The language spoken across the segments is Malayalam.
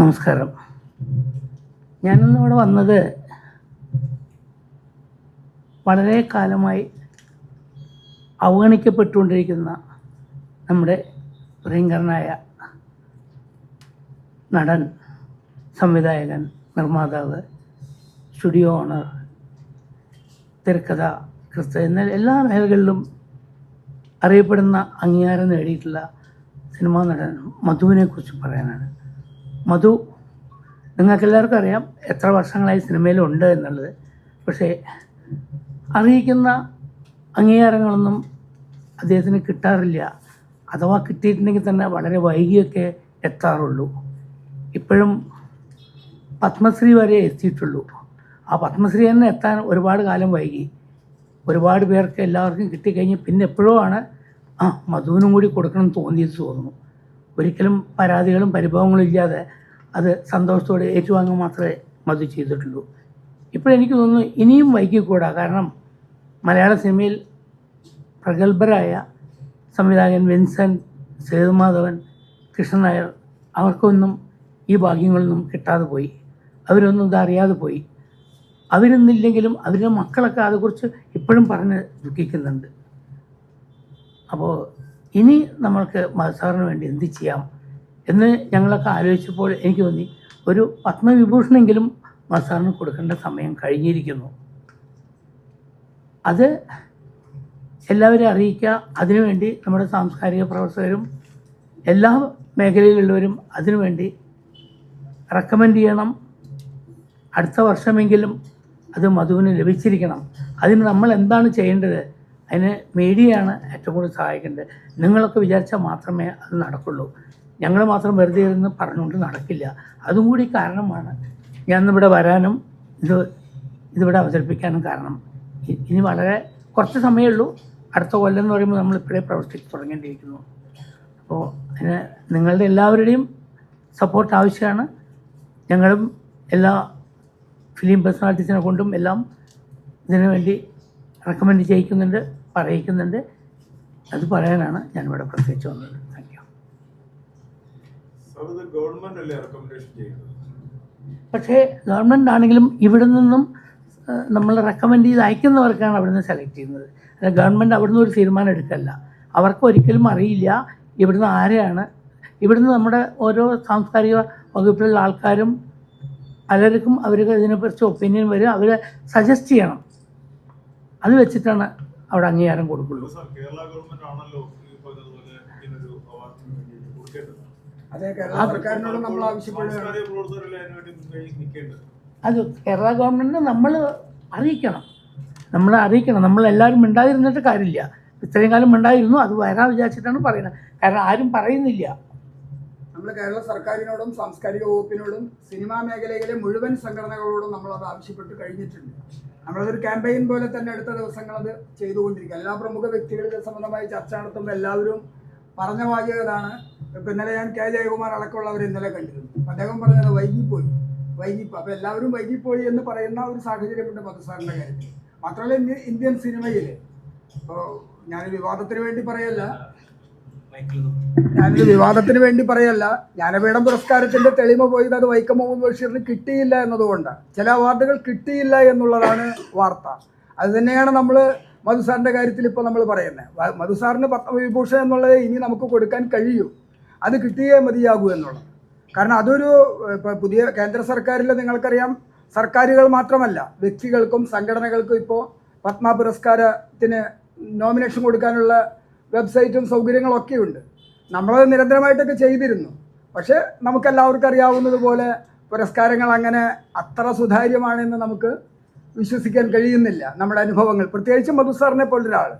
നമസ്കാരം. ഞാനിന്ന് ഇവിടെ വന്നത് വളരെ കാലമായി അവഗണിക്കപ്പെട്ടുകൊണ്ടിരിക്കുന്ന നമ്മുടെ പ്രിയങ്കരനായ നടൻ സംവിധായകൻ നിർമ്മാതാവ് സ്റ്റുഡിയോ ഓണർ തിരക്കഥ ക്രിസ്ത എന്ന എല്ലാ മേഖലകളിലും അറിയപ്പെടുന്ന അംഗീകാരം നേടിയിട്ടുള്ള സിനിമാ നടൻ മധുവിനെക്കുറിച്ച് പറയാനാണ്. മധു നിങ്ങൾക്ക് എല്ലാവർക്കും അറിയാം എത്ര വർഷങ്ങളായി സിനിമയിലുണ്ട് എന്നുള്ളത്. പക്ഷേ അറിയിക്കുന്ന അംഗീകാരങ്ങളൊന്നും അദ്ദേഹത്തിന് കിട്ടാറില്ല. അഥവാ കിട്ടിയിട്ടുണ്ടെങ്കിൽ തന്നെ വളരെ വൈകിയൊക്കെ എത്താറുള്ളൂ. ഇപ്പോഴും പത്മശ്രീ വരെ എത്തിയിട്ടുള്ളൂ. ആ പത്മശ്രീ തന്നെ എത്താൻ ഒരുപാട് കാലം വൈകി. ഒരുപാട് പേർക്ക് എല്ലാവർക്കും കിട്ടിക്കഴിഞ്ഞ് പിന്നെ എപ്പോഴോ ആണ് ആ മധുവിനും കൂടി കൊടുക്കണം തോന്നിയത് തോന്നുന്നു. ഒരിക്കലും പരാതികളും പരിഭവങ്ങളും ഇല്ലാതെ അത് സന്തോഷത്തോടെ ഏറ്റുവാങ്ങുക മാത്രമേ മധു ചെയ്തിട്ടുള്ളൂ. ഇപ്പോഴെനിക്ക് തോന്നുന്നു ഇനിയും വൈകിക്കൂടാ. കാരണം മലയാള സിനിമയിൽ പ്രഗത്ഭരായ സംവിധായകൻ വിൻസെന്റ് സേതുമാധവൻ കൃഷ്ണൻ നായർ അവർക്കൊന്നും ഈ ഭാഗ്യങ്ങളൊന്നും കിട്ടാതെ പോയി. അവരൊന്നും ഇതറിയാതെ പോയി. അവരൊന്നില്ലെങ്കിലും അവരുടെ മക്കളൊക്കെ അതേക്കുറിച്ച് ഇപ്പോഴും പറഞ്ഞ് ദുഃഖിക്കുന്നുണ്ട്. അപ്പോൾ ഇനി നമ്മൾക്ക് മത്സാറിന് വേണ്ടി എന്ത് ചെയ്യാം? എന്ന് ഞങ്ങളൊക്കെ ആലോചിച്ചപ്പോൾ എനിക്ക് തോന്നി ഒരു പത്മവിഭൂഷണെങ്കിലും മസാറിന് കൊടുക്കേണ്ട സമയം കഴിഞ്ഞിരിക്കുന്നു. അത് എല്ലാവരും അറിയിക്കുക. അതിനുവേണ്ടി നമ്മുടെ സാംസ്കാരിക പ്രവർത്തകരും എല്ലാ മേഖലയിലുള്ളവരും അതിനുവേണ്ടി റെക്കമെൻഡ് ചെയ്യണം. അടുത്ത വർഷമെങ്കിലും അത് മധുവിന് ലഭിച്ചിരിക്കണം. അതിന് നമ്മൾ എന്താണ് ചെയ്യേണ്ടത്? അതിന് മീഡിയയാണ് ഏറ്റവും കൂടുതൽ സഹായിക്കേണ്ടത്. നിങ്ങളൊക്കെ വിചാരിച്ചാൽ മാത്രമേ അത് നടക്കുള്ളൂ. ഞങ്ങൾ മാത്രം വെറുതെ ഇരുന്ന് പറഞ്ഞുകൊണ്ട് നടക്കില്ല. അതും കൂടി കാരണമാണ്. ഞാൻ ഇവിടെ വരാനും ഇത് ഇതിവിടെ അവതരിപ്പിക്കാനും കാരണം. ഇനി വളരെ കുറച്ച് സമയമേ ഉള്ളൂ അടുത്ത കൊല്ലം എന്ന് പറയുമ്പോൾ നമ്മൾ ഇപ്പോഴേ പ്രവർത്തിച്ച് തുടങ്ങേണ്ടിയിരിക്കുന്നു. അപ്പോൾ അതിന് നിങ്ങളുടെ എല്ലാവരുടെയും സപ്പോർട്ട് ആവശ്യമാണ്. ഞങ്ങളും എല്ലാ ഫിലിം പേഴ്സണാലിറ്റീസിനെ കൊണ്ടും എല്ലാം ഇതിനു വേണ്ടി റെക്കമെൻഡ് ചെയ്യിക്കുന്നുണ്ട് പറയിക്കുന്നുണ്ട്. അത് പറയാനാണ് ഞാനിവിടെ പ്രത്യേകിച്ച് വന്നത്. ഇത് ഗവൺമെന്റ് അല്ലേ റെക്കമെൻഡേഷൻ ചെയ്യുന്നത്? പക്ഷേ ഗവൺമെന്റ് ആണെങ്കിലും ഇവിടെ നിന്നും നമ്മൾ റെക്കമെൻഡ് ചെയ്ത് അയക്കുന്നവർക്കാണ് അവിടുന്ന് സെലക്ട് ചെയ്യുന്നത്. അല്ല ഗവൺമെന്റ് അവിടുന്ന് ഒരു തീരുമാനം എടുക്കല്ല. അവർക്ക് ഒരിക്കലും അറിയില്ല ഇവിടുന്ന് ആരെയാണ്. ഇവിടുന്ന് നമ്മുടെ ഓരോ സാംസ്കാരിക വകുപ്പിലുള്ള ആൾക്കാരും പലർക്കും അവർക്ക് ഇതിനെക്കുറിച്ച് ഒപ്പീനിയൻ വരും. അവരെ സജസ്റ്റ് ചെയ്യണം. അത് വെച്ചിട്ടാണ് അവിടെ അംഗീകാരം കൊടുക്കുള്ളൂ. സാർ കേരള ഗവൺമെന്റ് ആണല്ലോ ഈ പറഞ്ഞതുപോലെ ഇങ്ങനൊരു അവാർഡിന് വേണ്ടി കൊടുക്കേണ്ടത്. അതെ കേരള ഗവൺമെന്റിന് നമ്മൾ അറിയിക്കണം. നമ്മൾ അറിയിക്കണം. നമ്മൾ എല്ലാവരും മിണ്ടാതിരുന്നിട്ട് കാര്യമില്ല. ഇത്രയും കാലം മിണ്ടായിരുന്നു. അത് വരാൻ വിചാരിച്ചിട്ടാണ് പറയുന്നത്. കാരണം ആരും പറയുന്നില്ല. നമ്മൾ കേരള സർക്കാരിനോടും സാംസ്കാരിക വകുപ്പിനോടും സിനിമാ മേഖലയിലെ മുഴുവൻ സംഘടനകളോടും നമ്മൾ അത് ആവശ്യപ്പെട്ട് കഴിഞ്ഞിട്ടുണ്ട്. നമ്മളതൊരു ക്യാമ്പയിൻ പോലെ തന്നെ അടുത്ത ദിവസങ്ങൾ അത് ചെയ്തുകൊണ്ടിരിക്കുക. എല്ലാ പ്രമുഖ വ്യക്തികളിൽ സംബന്ധമായി ചർച്ച നടത്തുമ്പോൾ എല്ലാവരും പറഞ്ഞ വാചകതാണ്. ഇപ്പം ഇന്നലെ ഞാൻ കെ ജയകുമാർ അടക്കമുള്ളവർ ഇന്നലെ കണ്ടിരുന്നു. അപ്പൊ അദ്ദേഹം പറഞ്ഞത് വൈകിപ്പോയി. വൈകിപ്പ്. അപ്പോൾ എല്ലാവരും വൈകിപ്പോയി എന്ന് പറയുന്ന ഒരു സാഹചര്യമുണ്ട് മധുസാറിന്റെ കാര്യത്തിൽ. മാത്രമല്ല ഇന്ത്യ ഇന്ത്യൻ സിനിമയിൽ ഇപ്പോൾ ഞാൻ വിവാദത്തിന് വേണ്ടി പറയല്ല. ഞാനൊരു വിവാദത്തിന് വേണ്ടി പറയല്ല. ജ്ഞാനപീഠം പുരസ്കാരത്തിന്റെ തെളിമ പോയത് അത് വൈക്കം മുഹമ്മദ് ബഷീറിന് കിട്ടിയില്ല എന്നതുകൊണ്ട് ചില അവാർഡുകൾ കിട്ടിയില്ല എന്നുള്ളതാണ് വാർത്ത. അത് തന്നെയാണ് നമ്മൾ മധുസാറിന്റെ കാര്യത്തിൽ ഇപ്പോൾ നമ്മൾ പറയുന്നത്. മധുസാറിന് പത്മവിഭൂഷൺ എന്നുള്ളത് ഇനി നമുക്ക് കൊടുക്കാൻ കഴിയൂ. അത് കിട്ടിയേ മതിയാകൂ എന്നുള്ളത്. കാരണം അതൊരു പുതിയ കേന്ദ്ര സർക്കാരിൽ നിങ്ങൾക്കറിയാം സർക്കാരുകൾ മാത്രമല്ല വ്യക്തികൾക്കും സംഘടനകൾക്കും ഇപ്പോൾ പത്മ പുരസ്കാരത്തിന് നോമിനേഷൻ കൊടുക്കാനുള്ള വെബ്സൈറ്റും സൗകര്യങ്ങളൊക്കെ ഉണ്ട്. നമ്മളത് നിരന്തരമായിട്ടൊക്കെ ചെയ്തിരുന്നു. പക്ഷേ നമുക്കെല്ലാവർക്കും അറിയാവുന്നതുപോലെ പുരസ്കാരങ്ങൾ അങ്ങനെ അത്ര സുതാര്യമാണെന്ന് നമുക്ക് വിശ്വസിക്കാൻ കഴിയുന്നില്ല നമ്മുടെ അനുഭവങ്ങൾ. പ്രത്യേകിച്ച് മധുസാറിനെ പോലൊരാൾ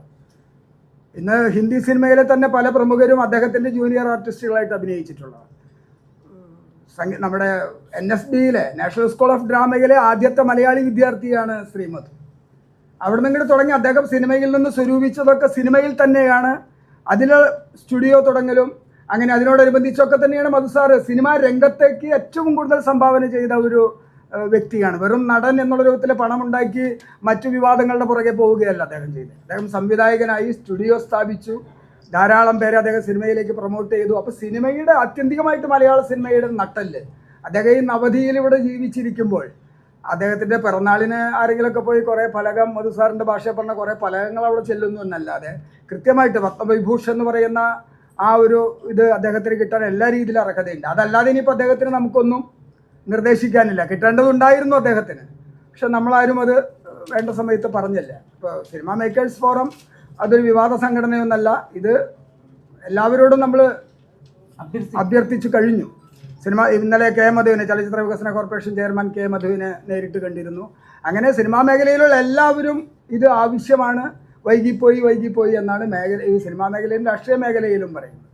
ഇന്ന് ഹിന്ദി സിനിമയിലെ തന്നെ പല പ്രമുഖരും അദ്ദേഹത്തിന്റെ ജൂനിയർ ആർട്ടിസ്റ്റുകളായിട്ട് അഭിനയിച്ചിട്ടുള്ളതാണ്. സംഗീ നമ്മുടെ എൻ എസ് ബിയിലെ നാഷണൽ സ്കൂൾ ഓഫ് ഡ്രാമയിലെ ആദ്യത്തെ മലയാളി വിദ്യാർത്ഥിയാണ് ശ്രീമത് അവിടെ നിന്ന് തുടങ്ങി അദ്ദേഹം സിനിമയിൽ നിന്ന് സ്വരൂപിച്ചതൊക്കെ സിനിമയിൽ തന്നെയാണ്. അതിൽ സ്റ്റുഡിയോ തുടങ്ങലും അങ്ങനെ അതിനോടനുബന്ധിച്ചൊക്കെ തന്നെയാണ് മധുസാർ സിനിമാ രംഗത്തേക്ക് ഏറ്റവും കൂടുതൽ സംഭാവന ചെയ്ത ഒരു വ്യക്തിയാണ്. വെറും നടൻ എന്നുള്ള രൂപത്തിൽ പണമുണ്ടാക്കി മറ്റു വിവാദങ്ങളുടെ പുറകെ പോവുകയല്ല അദ്ദേഹം ചെയ്തത്. അദ്ദേഹം സംവിധായകനായി സ്റ്റുഡിയോ സ്ഥാപിച്ചു. ധാരാളം പേരെ അദ്ദേഹം സിനിമയിലേക്ക് പ്രൊമോട്ട് ചെയ്തു. അപ്പോൾ സിനിമയുടെ ആത്യന്തികമായിട്ട് മലയാള സിനിമയുടെ നട്ടൽ അദ്ദേഹം ഈ നവധിയിൽ ഇവിടെ ജീവിച്ചിരിക്കുമ്പോൾ അദ്ദേഹത്തിന്റെ പിറന്നാളിന് ആരെങ്കിലുമൊക്കെ പോയി കുറേ ഫലകം മധു സാറിന്റെ പറഞ്ഞ കുറേ ഫലകങ്ങൾ അവിടെ ചെല്ലുന്നു എന്നല്ലാതെ കൃത്യമായിട്ട് പത്മവിഭൂഷൺ എന്ന് പറയുന്ന ആ ഒരു ഇത് അദ്ദേഹത്തിന് കിട്ടാൻ എല്ലാ രീതിയിലും അർഹതയുണ്ട്. അതല്ലാതെ ഇനിയിപ്പോൾ അദ്ദേഹത്തിന് നമുക്കൊന്നും നിർദ്ദേശിക്കാനില്ല. കിട്ടേണ്ടതുണ്ടായിരുന്നു അദ്ദേഹത്തിന്. പക്ഷെ നമ്മളാരും അത് വേണ്ട സമയത്ത് പറഞ്ഞില്ല. ഇപ്പോൾ സിനിമ മേക്കേഴ്സ് ഫോറം അതൊരു വിവാദ സംഘടനയൊന്നല്ല. ഇത് എല്ലാവരോടും നമ്മൾ അഭ്യർത്ഥിച്ചു. കഴിഞ്ഞു. സിനിമ ഇന്നലെ കെ മധുവിനെ ചലച്ചിത്ര വികസന കോർപ്പറേഷൻ ചെയർമാൻ കെ മധുവിനെ നേരിട്ട് കണ്ടിരുന്നു. അങ്ങനെ സിനിമാ മേഖലയിലുള്ള എല്ലാവരും ഇത് ആവശ്യമാണ്. വൈകിപ്പോയി വൈകിപ്പോയി എന്നാണ് മേഖല ഈ സിനിമാ മേഖലയിലും രാഷ്ട്രീയ മേഖലയിലും പറയുന്നത്.